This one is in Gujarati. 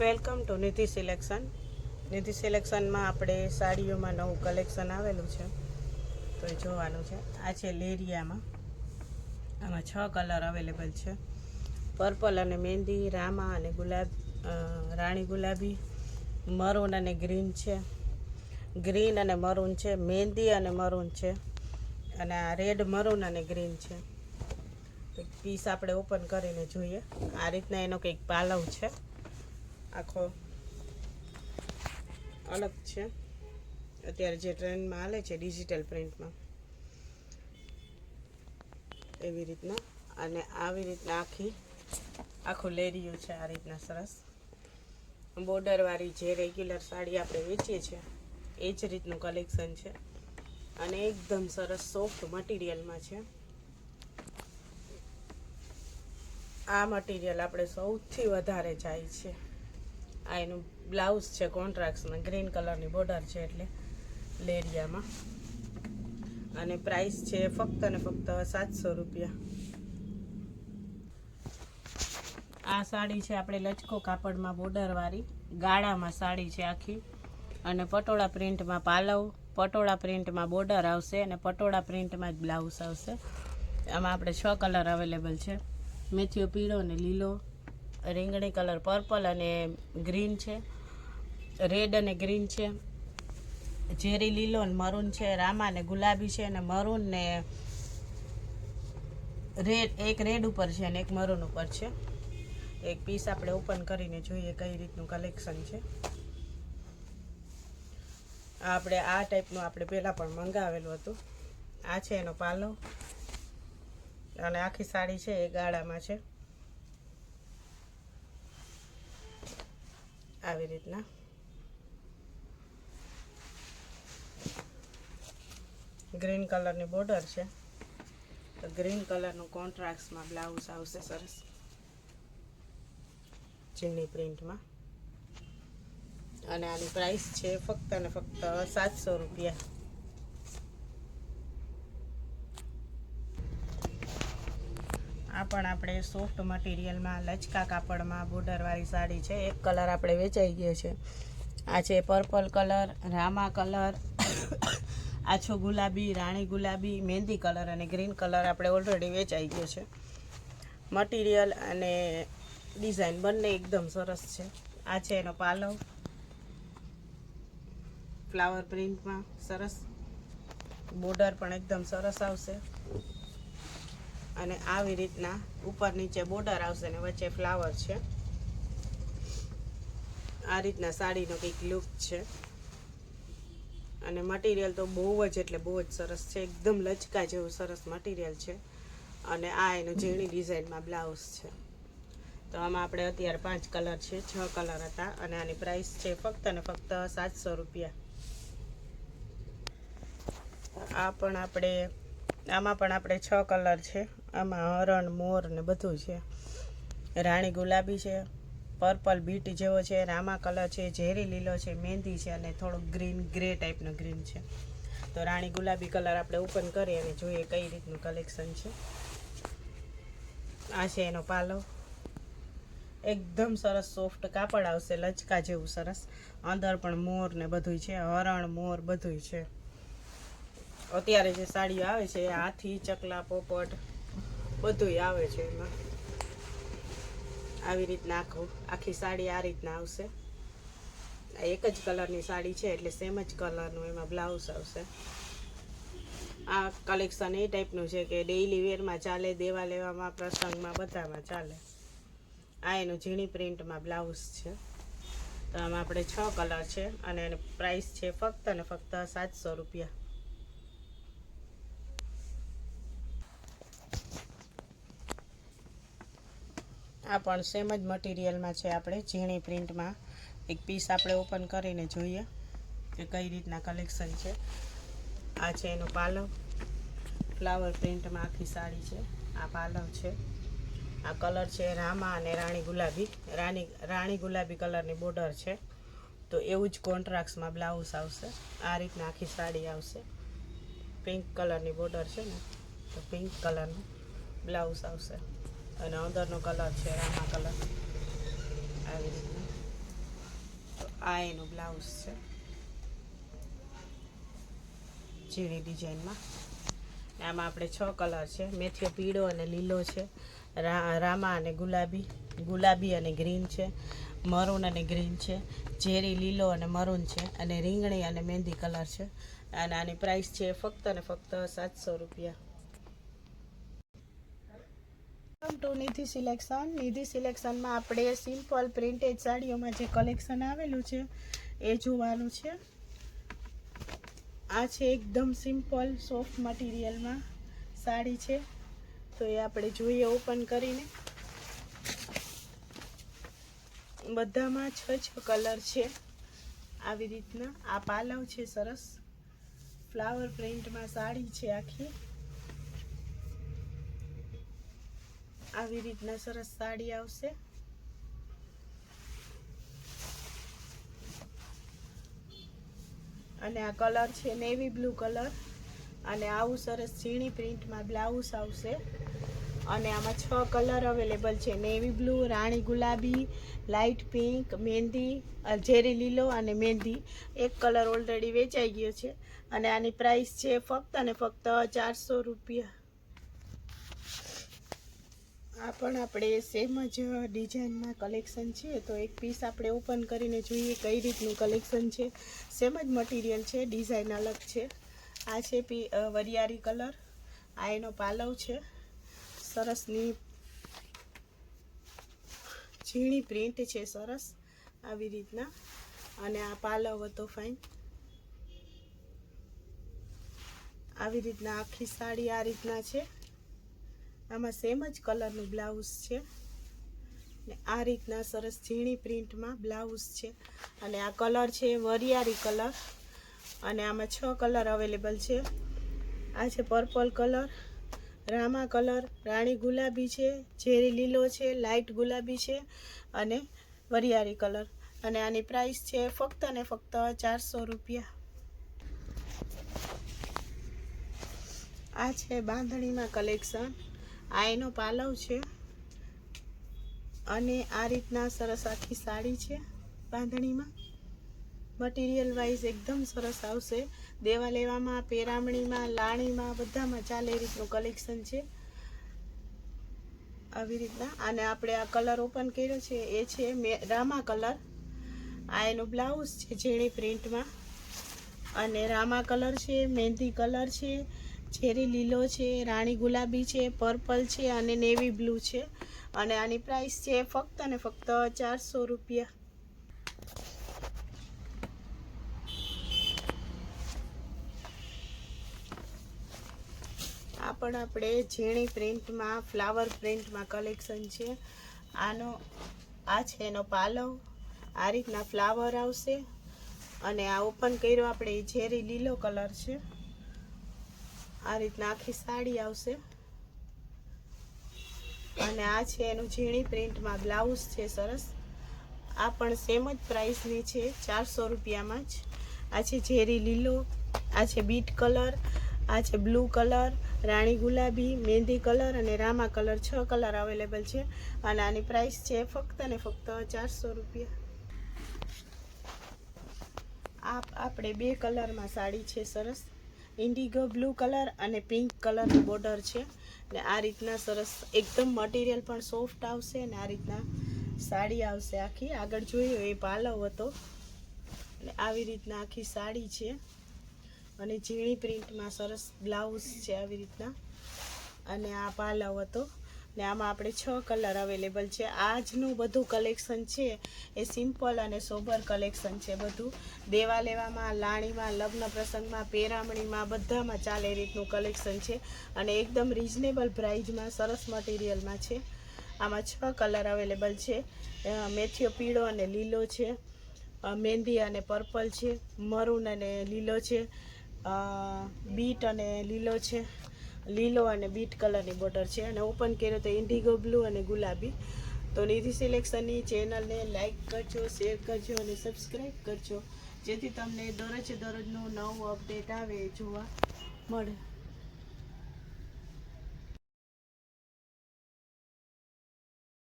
Welcome to Nidhi selection. નિધિ સિલેક્શનમાં આપણે સાડીઓમાં નવું કલેક્શન આવેલું છે. તો એ જોવાનું છે. આ છે લેરિયામાં. આમાં છ કલર અવેલેબલ છે. પર્પલ અને મહેંદી, રામા અને ગુલાબ રાણી ગુલાબી, મરૂન અને ગ્રીન છે. ગ્રીન અને મરૂન છે. મહેંદી અને મરૂન છે. અને આ રેડ, મરૂન અને ગ્રીન છે. પીસ આપણે ઓપન કરીને જોઈએ. આ રીતના એનો કંઈક પાલવ છે. આખો અલગ છે. અત્યારે જે ટ્રેન્ડમાં હાલે છે ડિજિટલ પ્રિન્ટમાં. એવી રીતના. અને આવી રીતના આખી, આખું લેરિયું છે આ રીતના સરસ. બોર્ડરવાળી જે રેગ્યુલર સાડી આપણે વેચીએ છીએ, એ જ રીતનું કલેક્શન છે. અને એકદમ સરસ સોફ્ટ મટીરિયલમાં છે. આ મટીરિયલ આપણે સૌથી વધારે જાય છે. આ એનું બ્લાઉઝ છે કોન્ટ્રાક્ટ્સમાં ગ્રીન કલરની બોર્ડર છે એટલે લેરિયામાં અને પ્રાઇસ છે ફક્ત ને ફક્ત સાતસો રૂપિયા. આ સાડી છે આપણે લચકો કાપડમાં બોર્ડરવાળી ગાળામાં સાડી છે આખી. અને પટોળા પ્રિન્ટમાં પાલવ, પટોળા પ્રિન્ટમાં બોર્ડર આવશે અને પટોળા પ્રિન્ટમાં જ બ્લાઉઝ આવશે. આમાં આપણે છ કલર અવેલેબલ છે. મેથીઓ પીળો અને લીલો રીંગણી કલર પર્પલ અને ગ્રીન છે. રેડ અને ગ્રીન છે. ઝેરી લીલો અને મરૂન છે. રામા ને ગુલાબી છે અને મરૂન ને રેડ, એક રેડ ઉપર છે અને એક મરૂન ઉપર છે. એક પીસ આપણે ઓપન કરીને જોઈએ કઈ રીતનું કલેક્શન છે. આપણે, આ ટાઈપનું આપણે પહેલાં પણ મંગાવેલું હતું. આ છે એનો પાલો. અને આખી સાડી છે એ ગાળામાં છે. આવી રીતના. ગ્રીન કલરની બોર્ડર છે. તો ગ્રીન કલરનું કોન્ટ્રાક્ટમાં બ્લાઉઝ આવશે સરસ. ચીની પ્રિન્ટમાં અને આની પ્રાઇસ છે ફક્ત અને ફક્ત સાતસો રૂપિયા. આ પણ આપણે સોફ્ટ મટીરિયલમાં લચકા કાપડમાં, બોર્ડરવાળી સાડી છે. એક કલર આપણે વેચાઈ ગયો છે. આ છે પર્પલ કલર, રામા કલર. આછો ગુલાબી, રાણી ગુલાબી, મહેંદી કલર અને ગ્રીન કલર આપણે ઓલરેડી વેચાઈ ગયો છે. મટીરિયલ અને ડિઝાઇન બંને એકદમ સરસ છે. આ છે એનો પાલવ ફ્લાવર પ્રિન્ટમાં સરસ. બોર્ડર પણ એકદમ સરસ આવશે. અને આવી રીતના ઉપર નીચે બોર્ડર આવશે ને વચ્ચે ફ્લાવર છે. આ રીતના સાડીનો કંઈક લુક છે. અને મટીરિયલ તો બહુ જ એટલે બહુ જ સરસ છે. એકદમ લચકા જેવું સરસ મટીરિયલ છે. અને આ એનું ઝીણી ડિઝાઇનમાં બ્લાઉઝ છે. તો આમાં આપણે અત્યારે પાંચ કલર છે. છ કલર હતા અને આની પ્રાઇસ છે ફક્ત ને ફક્ત સાતસો રૂપિયા. આ પણ આપણે આમાં પણ આપણે છ કલર છે. આમાં હરણ, મોર ને બધું છે. રાણી ગુલાબી છે, પર્પલ બીટ જેવો છે, રામા કલર છે, ઝેરી લીલો છે, મહેંદી છે અને થોડો ગ્રીન, ગ્રે ટાઈપનો ગ્રીન છે. તો રાણી ગુલાબી કલર આપણે ઓપન કરી અને જોઈએ કઈ રીતનું કલેક્શન છે. આ છે એનો પાલો. એકદમ સરસ સોફ્ટ કાપડ આવશે, લચકા જેવું સરસ. અંદર પણ મોર ને બધું છે, હરણ, મોર બધું છે. અત્યારે જે સાડીઓ આવે છે હાથી, ચકલા, પોપટ બધું આવે છે એમાં. આવી રીતના આખું, આખી સાડી આ રીતના આવશે. આ એક જ કલરની સાડી છે, એટલે સેમ જ કલરનું એમાં બ્લાઉઝ આવશે. આ કલેક્શન એ ટાઈપનું છે કે ડેઇલી વેરમાં ચાલે, દેવા લેવામાં, પ્રસંગમાં, બધામાં ચાલે. આ એનું ઝીણી પ્રિન્ટમાં બ્લાઉઝ છે. તો આમાં આપણે છ કલર છે, અને એની પ્રાઇસ છે ફક્ત ને ફક્ત સાતસો રૂપિયા. આ પણ સેમ જ મટીરિયલમાં છે આપણે, ઝીણી પ્રિન્ટમાં એક પીસ આપણે ઓપન કરીને જોઈએ કે કઈ રીતના કલેક્શન છે. આ છે એનો પાલવ ફ્લાવર પ્રિન્ટમાં આખી સાડી છે. આ પાલવ છે. આ કલર છે રામા અને રાણી ગુલાબી. રાણી રાણી ગુલાબી કલરની બોર્ડર છે. તો એવું જ કોન્ટ્રાક્ટ્સમાં બ્લાઉઝ આવશે. આ રીતના આખી સાડી આવશે. પિંક કલરની બોર્ડર છે ને, તો પિંક કલરનું બ્લાઉઝ આવશે. અને અંદરનો કલર છે રામા કલર. આવી રીતના. આ એનું બ્લાઉઝ છે. ઝીણી ડિઝાઇનમાં. આમાં આપણે છ કલર છે. મેથીઓ પીળો અને લીલો છે. રામા અને ગુલાબી ગુલાબી અને ગ્રીન છે. મરૂન અને ગ્રીન છે. ઝેરી, લીલો અને મરૂન છે. અને રીંગણી અને મહેંદી કલર છે. અને આની પ્રાઇસ છે ફક્ત અને ફક્ત સાતસો રૂપિયા વેલકમ ટુ નિધિ સિલેક્શન. નિધિ સિલેક્શનમાં આપણે સિમ્પલ પ્રિન્ટેડ સાડીઓમાં જે કલેક્શન આવેલું છે, એ જોવાનું છે. આ છે એકદમ સિમ્પલ સોફ્ટ મટીરિયલમાં સાડી છે. તો એ આપણે જોઈએ ઓપન કરીને. બધામાં છ છ કલર છે. આવી રીતના. આ પાલવ છે સરસ. ફ્લાવર પ્રિન્ટમાં સાડી છે આખી. આવી રીતના સરસ સાડી આવશે. અને આ કલર છે નેવી બ્લુ કલર. અને આવું સરસ ઝીણી પ્રિન્ટમાં બ્લાઉઝ આવશે. અને આમાં છ કલર અવેલેબલ છે. નેવી બ્લુ, રાણી ગુલાબી લાઇટ પિંક મહેંદી ઝેરી લીલો અને મહેંદી એક કલર ઓલરેડી વેચાઈ ગયો છે. અને આની પ્રાઇસ છે ફક્ત અને ફક્ત ચારસો રૂપિયા. આ પણ આપણે સેમ જ ડિઝાઇનમાં કલેક્શન છે. તો એક પીસ આપણે ઓપન કરીને જોઈએ કઈ રીતનું કલેક્શન છે. સેમ જ મટીરિયલ છે ડિઝાઇન અલગ છે. આ છે પી વરિયારી કલર આ એનો પાલવ છે. સરસની ઝીણી પ્રિન્ટ છે, સરસ. આવી રીતના. અને આ પાલવ હતો ફાઇન આવી રીતના આખી સાડી આ રીતના છે. આમાં સેમ જ કલરનું બ્લાઉઝ છે. ને આ રીતના સરસ ઝીણી પ્રિન્ટમાં બ્લાઉઝ છે. અને આ કલર છે વરિયાળી કલર અને આમાં છ કલર અવેલેબલ છે. આ છે પર્પલ કલર રામા કલર રાણી ગુલાબી છે, ઝેરી લીલો છે લાઇટ ગુલાબી છે અને વરિયાળી કલર અને આની પ્રાઇસ છે ફક્ત ને ફક્ત ચારસો રૂપિયા. આ છે બાંધણીમાં કલેક્શન આ એનો પાલવ છે. અને આ રીતના સરસ આખી સાડી છે બાંધણીમાં. મટીરિયલ વાઇઝ એકદમ સરસ આવશે. દેવા લેવામાં, પેરામણીમાં, લાણીમાં, બધામાં ચાલે રીતનું કલેક્શન છે. આવી રીતના. અને આપણે આ કલર ઓપન કર્યો છે. એ છે મે- રામા કલર આ એનું બ્લાઉઝ છે ઝીણી પ્રિન્ટમાં અને રામા કલર છે, મહેંદી કલર છે. ઝેરી લીલો છે, રાણી ગુલાબી છે પર્પલ છે અને નેવી બ્લુ છે. અને આની પ્રાઇસ છે ફક્ત અને ફક્ત ચારસો રૂપિયા. આ પણ આપણે ઝીણી પ્રિન્ટમાં ફ્લાવર પ્રિન્ટમાં કલેક્શન છે. આનો, આ છે એનો પાલવ. આ રીતના ફ્લાવર આવશે. અને આ ઓપન કર્યો આપણે ઝેરી લીલો કલર છે. આ રીતના આખી સાડી આવશે. અને આ છે એનું ઝીણી પ્રિન્ટમાં બ્લાઉઝ છે સરસ. આ પણ સેમ જ પ્રાઇસની છે, ચારસો રૂપિયામાં જ. આ છે ઝેરી લીલો, આ છે બીટ કલર, આ છે બ્લુ કલર, રાણી ગુલાબી મહેંદી કલર અને રામા કલર. છ કલર અવેલેબલ છે. અને આની પ્રાઇસ છે ફક્ત ને ફક્ત ચારસો રૂપિયા. આ આપણે બે કલરમાં સાડી છે સરસ. ઇન્ડિગો બ્લુ કલર અને પિંક કલરનું બોર્ડર છે. ને આ રીતના સરસ એકદમ મટીરિયલ પણ સોફ્ટ આવશે ને આ રીતના સાડી આવશે આખી. આગળ જોયું એ પાલવ હતો. અને આવી રીતના આખી સાડી છે. અને ઝીણી પ્રિન્ટમાં સરસ બ્લાઉઝ છે આવી રીતના. અને આ પાલવ હતો. ને આમાં આપણે છ કલર અવેલેબલ છે. આજનું બધું કલેક્શન છે. એ સિમ્પલ અને સોબર કલેક્શન છે બધું. દેવા લેવામાં, લાણીમાં, લગ્ન પ્રસંગમાં, પેરામણીમાં બધામાં ચાલે રીતનું કલેક્શન છે. અને એકદમ રિઝનેબલ પ્રાઇઝમાં સરસ મટીરિયલમાં છે. આમાં છ કલર અવેલેબલ છે. મેથીઓ પીળો અને લીલો છે. મહેંદી અને પર્પલ છે. મરૂન અને લીલો છે. બીટ અને લીલો છે. લીલો અને બીટ કલરની બોર્ડર છે અને ઓપન કર્યો તો ઇન્ડિગો બ્લુ અને ગુલાબી. તો નિધિ સિલેક્શનની ચેનલને લાઇક કરજો, શેર કરજો અને સબસ્ક્રાઈબ કરજો. જેથી તમને દરરોજે દરરોજનું નવું અપડેટ આવે, જોવા મળે.